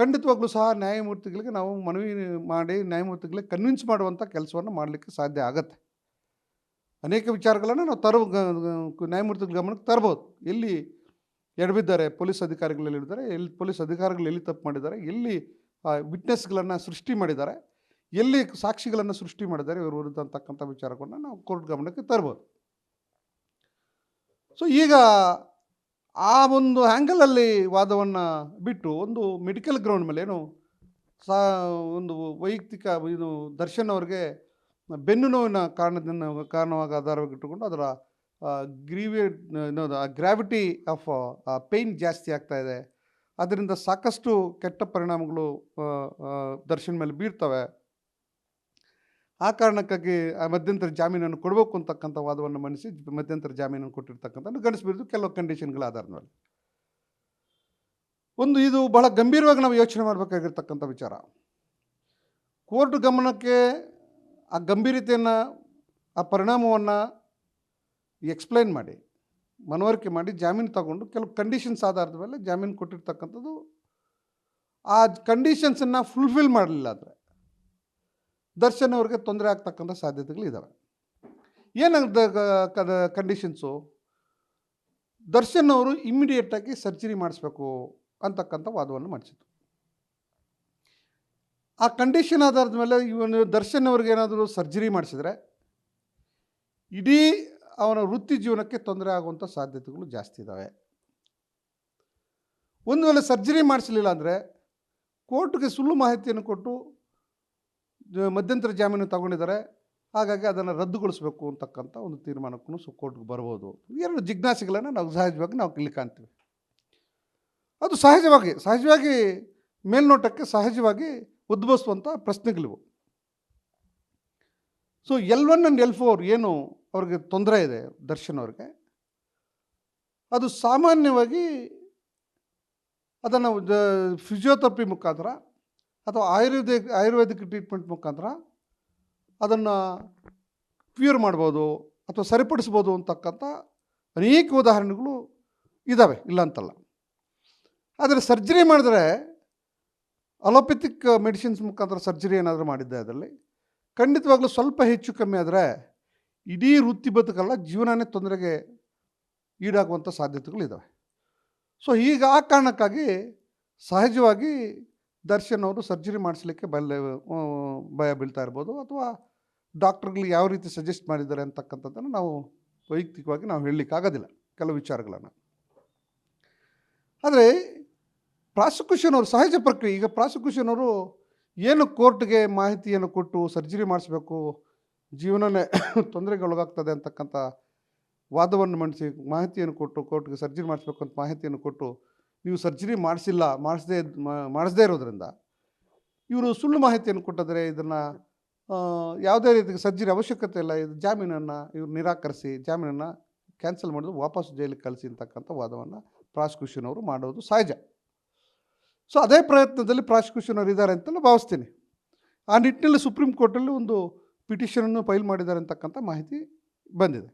ಖಂಡಿತವಾಗ್ಲೂ ಸಹ ನ್ಯಾಯಮೂರ್ತಿಗಳಿಗೆ ನಾವು ಮನವಿ ಮಾಡಿ ನ್ಯಾಯಮೂರ್ತಿಗಳಿಗೆ ಕನ್ವಿನ್ಸ್ ಮಾಡುವಂಥ ಕೆಲಸವನ್ನು ಮಾಡಲಿಕ್ಕೆ ಸಾಧ್ಯ ಆಗತ್ತೆ. ಅನೇಕ ವಿಚಾರಗಳನ್ನು ನಾವು ತರುವ ನ್ಯಾಯಮೂರ್ತಿಗಳ ಗಮನಕ್ಕೆ ತರ್ಬೋದು. ಎಲ್ಲಿ ಎಡಬಿದ್ದಾರೆ ಪೊಲೀಸ್ ಅಧಿಕಾರಿಗಳು ಎಲ್ಲಿದ್ದಾರೆ ಎಲ್ಲಿ ಪೊಲೀಸ್ ಅಧಿಕಾರಿಗಳು ಎಲ್ಲಿ ತಪ್ಪು ಮಾಡಿದ್ದಾರೆ, ಎಲ್ಲಿ ವಿಟ್ನೆಸ್ಗಳನ್ನು ಸೃಷ್ಟಿ ಮಾಡಿದ್ದಾರೆ, ಎಲ್ಲಿ ಸಾಕ್ಷಿಗಳನ್ನು ಸೃಷ್ಟಿ ಮಾಡಿದ್ದಾರೆ ಇವರು ವಿರುದ್ಧ ಅಂತಕ್ಕಂಥ ವಿಚಾರಗಳನ್ನ ನಾವು ಕೋರ್ಟ್ ಗಮನಕ್ಕೆ ತರ್ಬೋದು. ಸೊ ಈಗ ಆ ಒಂದು ಆ್ಯಂಗಲಲ್ಲಿ ವಾದವನ್ನು ಬಿಟ್ಟು ಒಂದು ಮೆಡಿಕಲ್ ಗ್ರೌಂಡ್ ಮೇಲೆ ಏನು ಸಾ ಒಂದು ವೈಯಕ್ತಿಕ ಇದು ದರ್ಶನ್ ಅವ್ರಿಗೆ ಬೆನ್ನು ನೋವಿನ ಕಾರಣದಿಂದ ಕಾರಣವಾಗಿ ಆಧಾರವಾಗಿ ಇಟ್ಟುಕೊಂಡು ಅದರ ಗ್ರೀವಿಯ ಏನೋದು ಆ ಗ್ರಾವಿಟಿ ಆಫ್ ಪೇಯ್ನ್ ಜಾಸ್ತಿ ಆಗ್ತಾ ಇದೆ. ಅದರಿಂದ ಸಾಕಷ್ಟು ಕೆಟ್ಟ ಪರಿಣಾಮಗಳು ಆ, ಆ, ದರ್ಶನ್ ಮೇಲೆ ಬೀರ್ತವೆ. ಆ ಕಾರಣಕ್ಕಾಗಿ ಆ ಮಧ್ಯಂತರ ಜಾಮೀನನ್ನು ಕೊಡಬೇಕು ಅಂತಕ್ಕಂಥ ವಾದವನ್ನು ಮಂಡಿಸಿ ಮಧ್ಯಂತರ ಜಾಮೀನನ್ನು ಕೊಟ್ಟಿರ್ತಕ್ಕಂಥದ್ದು ಗಣಿಸ್ಬಿಟ್ಟು ಕೆಲವು ಕಂಡೀಷನ್ಗಳ ಆಧಾರದ ಮೇಲೆ ಒಂದು ಇದು ಬಹಳ ಗಂಭೀರವಾಗಿ ನಾವು ಯೋಚನೆ ಮಾಡಬೇಕಾಗಿರ್ತಕ್ಕಂಥ ವಿಚಾರ. ಕೋರ್ಟ್ ಗಮನಕ್ಕೆ ಆ ಗಂಭೀರತೆಯನ್ನು, ಆ ಪರಿಣಾಮವನ್ನು ಎಕ್ಸ್ಪ್ಲೈನ್ ಮಾಡಿ, ಮನವರಿಕೆ ಮಾಡಿ, ಜಾಮೀನು ತಗೊಂಡು ಕೆಲವು ಕಂಡೀಷನ್ಸ್ ಆಧಾರದ ಮೇಲೆ ಜಾಮೀನು ಕೊಟ್ಟಿರ್ತಕ್ಕಂಥದ್ದು ಆ ಕಂಡೀಷನ್ಸನ್ನು ಫುಲ್ಫಿಲ್ ಮಾಡಲಿಲ್ಲ ಆದರೆ. ದರ್ಶನ್ ಅವ್ರಿಗೆ ತೊಂದರೆ ಆಗ್ತಕ್ಕಂಥ ಸಾಧ್ಯತೆಗಳಿದ್ದಾವೆ ಏನಂತ ಕಂಡೀಷನ್ಸು ದರ್ಶನ್ ಅವರು ಇಮ್ಮಿಡಿಯೇಟಾಗಿ ಸರ್ಜರಿ ಮಾಡಿಸ್ಬೇಕು ಅಂತಕ್ಕಂಥ ವಾದವನ್ನು ಮಾಡಿಸಿತು ಆ ಕಂಡೀಷನ್ ಆಧಾರದ ಮೇಲೆ ಇವನು ದರ್ಶನ್ ಅವ್ರಿಗೆ ಏನಾದರೂ ಸರ್ಜರಿ ಮಾಡಿಸಿದ್ರೆ ಇಡೀ ಅವನ ವೃತ್ತಿ ಜೀವನಕ್ಕೆ ತೊಂದರೆ ಆಗುವಂಥ ಸಾಧ್ಯತೆಗಳು ಜಾಸ್ತಿ ಇದ್ದಾವೆ ಒಂದು ವೇಳೆ ಸರ್ಜರಿ ಮಾಡಿಸಲಿಲ್ಲ ಅಂದರೆ ಕೋರ್ಟ್ಗೆ ಸುಳ್ಳು ಮಾಹಿತಿಯನ್ನು ಕೊಟ್ಟು ಮಧ್ಯಂತರ ಜಾಮೀನು ತಗೊಂಡಿದ್ದಾರೆ. ಹಾಗಾಗಿ ಅದನ್ನು ರದ್ದುಗೊಳಿಸಬೇಕು ಅಂತಕ್ಕಂಥ ಒಂದು ತೀರ್ಮಾನಕ್ಕೂ ಸು ಕೋರ್ಟ್ಗೆ ಬರ್ಬೋದು. ಎರಡು ಜಿಜ್ಞಾಸೆಗಳನ್ನು ನಾವು ಸಹಜವಾಗಿ ನಾವು ಇಲ್ಲಿ ಕಾಣ್ತೀವಿ. ಅದು ಸಹಜವಾಗಿ ಸಹಜವಾಗಿ ಮೇಲ್ನೋಟಕ್ಕೆ ಸಹಜವಾಗಿ ಉದ್ಭವಿಸುವಂಥ ಪ್ರಶ್ನೆಗಳಿವು. So L one and L four ಏನು ಅವ್ರಿಗೆ ತೊಂದರೆ ಇದೆ ದರ್ಶನ್ ಅವ್ರಿಗೆ. ಅದು ಸಾಮಾನ್ಯವಾಗಿ ಅದನ್ನು ಫಿಸಿಯೋಥೆರಪಿ ಮುಖಾಂತರ ಅಥವಾ ಆಯುರ್ವೇದಿಕ್ ಆಯುರ್ವೇದಿಕ್ ಟ್ರೀಟ್ಮೆಂಟ್ ಮುಖಾಂತರ ಅದನ್ನು ಕ್ಯೂರ್ ಮಾಡ್ಬೋದು ಅಥವಾ ಸರಿಪಡಿಸ್ಬೋದು ಅಂತಕ್ಕಂಥ ಅನೇಕ ಉದಾಹರಣೆಗಳು ಇದ್ದಾವೆ ಇಲ್ಲ ಅಂತಲ್ಲ. ಆದರೆ ಸರ್ಜರಿ ಮಾಡಿದ್ರೆ ಅಲೋಪೆಥಿಕ್ ಮೆಡಿಸಿನ್ಸ್ ಮುಖಾಂತರ ಸರ್ಜರಿ ಏನಾದರೂ ಮಾಡಿದ್ದೆ ಅದರಲ್ಲಿ, ಖಂಡಿತವಾಗ್ಲೂ ಸ್ವಲ್ಪ ಹೆಚ್ಚು ಕಮ್ಮಿ ಆದರೆ ಇಡೀ ವೃತ್ತಿ ಬದುಕಲ್ಲ ಜೀವನನೇ ತೊಂದರೆಗೆ ಈಡಾಗುವಂಥ ಸಾಧ್ಯತೆಗಳಿದ್ದಾವೆ ಸೊ ಈಗ ಆ ಕಾರಣಕ್ಕಾಗಿ ಸಹಜವಾಗಿ ದರ್ಶನ್ ಅವರು ಸರ್ಜರಿ ಮಾಡಿಸ್ಲಿಕ್ಕೆ ಬಲ್ಲ ಭಯ ಬೀಳ್ತಾ ಇರ್ಬೋದು ಅಥವಾ ಡಾಕ್ಟ್ರುಗಳು ಯಾವ ರೀತಿ ಸಜೆಸ್ಟ್ ಮಾಡಿದ್ದಾರೆ ಅಂತಕ್ಕಂಥದ್ದನ್ನು ನಾವು ವೈಯಕ್ತಿಕವಾಗಿ ನಾವು ಹೇಳಲಿಕ್ಕಾಗೋದಿಲ್ಲ ಕೆಲವು ವಿಚಾರಗಳನ್ನು. ಆದರೆ ಪ್ರಾಸಿಕ್ಯೂಷನ್ ಅವರು ಸಹಜ ಪ್ರಕ್ರಿಯೆ, ಈಗ ಪ್ರಾಸಿಕ್ಯೂಷನ್ ಅವರು ಏನು ಕೋರ್ಟ್ಗೆ ಮಾಹಿತಿಯನ್ನು ಕೊಟ್ಟು ಸರ್ಜರಿ ಮಾಡಿಸ್ಬೇಕು, ಜೀವನನೇ ತೊಂದರೆಗೊಳಗಾಗ್ತದೆ ಅಂತಕ್ಕಂಥ ವಾದವನ್ನು ಮಂಡಿಸಿ ಮಾಹಿತಿಯನ್ನು ಕೊಟ್ಟು ಕೋರ್ಟ್ಗೆ ಸರ್ಜರಿ ಮಾಡಿಸ್ಬೇಕು ಅಂತ ಮಾಹಿತಿಯನ್ನು ಕೊಟ್ಟು ನೀವು ಸರ್ಜರಿ ಮಾಡಿಸಿಲ್ಲ, ಮಾಡಿಸದೇ ಮಾಡಿಸದೇ ಇರೋದ್ರಿಂದ ಇವರು ಸುಳ್ಳು ಮಾಹಿತಿಯನ್ನು ಕೊಟ್ಟಿದ್ರೆ ಇದನ್ನು ಯಾವುದೇ ರೀತಿ ಸರ್ಜರಿ ಅವಶ್ಯಕತೆ ಇಲ್ಲ, ಇದು ಜಾಮೀನನ್ನು ಇವರು ನಿರಾಕರಿಸಿ, ಜಾಮೀನನ್ನು ಕ್ಯಾನ್ಸಲ್ ಮಾಡಿದ್ರು, ವಾಪಸ್ ಜೈಲಿಗೆ ಕಳಿಸಿ ಅಂತಕ್ಕಂಥ ವಾದವನ್ನು ಪ್ರಾಸಿಕ್ಯೂಷನ್ ಅವರು ಮಾಡೋದು ಸಹಜ. ಸೊ, ಅದೇ ಪ್ರಯತ್ನದಲ್ಲಿ ಪ್ರಾಸಿಕ್ಯೂಷನ್ ಅವರು ಇದ್ದಾರೆ ಅಂತ ನಾನು ಭಾವಿಸ್ತೀನಿ. ಆ ನಿಟ್ಟಿನಲ್ಲಿ ಸುಪ್ರೀಂ ಕೋರ್ಟಲ್ಲಿ ಒಂದು ಪಿಟಿಷನನ್ನು ಫೈಲ್ ಮಾಡಿದ್ದಾರೆ ಅಂತಕ್ಕಂಥ ಮಾಹಿತಿ ಬಂದಿದೆ.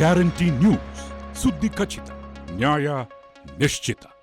ಗ್ಯಾರಂಟಿ ನ್ಯೂಸ್, ಸುದ್ದಿ ಖಚಿತ, ನ್ಯಾಯ Mestita.